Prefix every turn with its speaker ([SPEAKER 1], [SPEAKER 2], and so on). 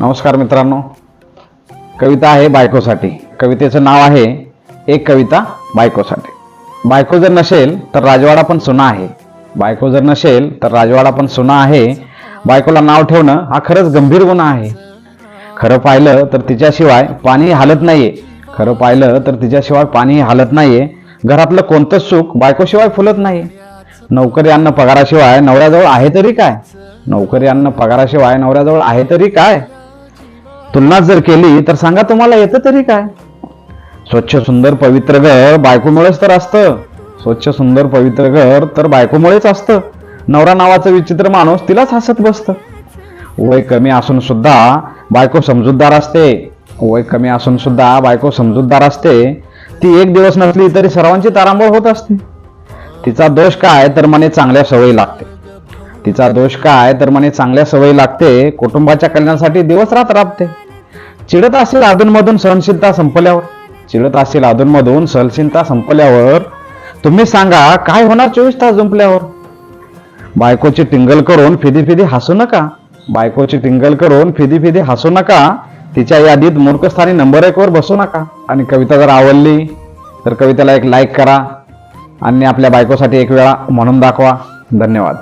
[SPEAKER 1] नमस्कार मित्रांनो. कविता आहे बायकोसाठी. कवितेचं नाव आहे एक कविता बायकोसाठी. बायको जर नसेल तर राजवाडा पण सुना आहे. बायको जर नसेल तर राजवाडा पण सुना आहे. बायकोला नाव ठेवणं हा खरंच गंभीर गुन्हा आहे. खरं पाहिलं तर तिच्याशिवाय पाणी हालत नाहीये. खरं पाहिलं तर तिच्याशिवाय पाणी हालत नाहीये. घरातलं कोणतंच सुख बायकोशिवाय फुलत नाही नोकरी अन्न पगाराशिवाय नवऱ्याजवळ आहे तरी काय? नोकरी अन्न पगाराशिवाय नवऱ्याजवळ आहे तरी काय? तुलना जर केली तर सांगा तुम्हाला येतं तरी काय? स्वच्छ सुंदर पवित्र घर बायकोमुळेच तर असतं. स्वच्छ सुंदर पवित्र घर तर बायकोमुळेच असतं. नवरा नावाचं विचित्र माणूस तिलाच हसत बसतं. वय कमी असून सुद्धा बायको समजूतदार असते. वय कमी असून सुद्धा बायको समजूतदार असते. ती एक दिवस नसली तरी सर्वांची तारांबळ होत असते. तिचा दोष काय? तर मने चांगल्या सवयी लागते. तिचा दोष काय तर मने चांगल्या सवयी लागते कुटुंबाच्या कल्याणासाठी दिवस रात राबते. चिडत असेल अधूनमधून सहनशीलता संपल्यावर. चिडत असेल अधूनमधून सहनशीलता संपल्यावर तुम्ही सांगा काय होणार चोवीस तास जुंपल्यावर बायकोची टिंगल करून फिदी फिदी हसू नका. बायकोची टिंगल करून फिदी फिदी हसू नका. तिच्या यादीत मूर्खस्थानी नंबर एक वर बसू नका. आणि कविता जर आवडली तर कवितेला एक लाईक करा. आणि आपल्या बायकोसाठी एक वेळा म्हणून दाखवा. धन्यवाद.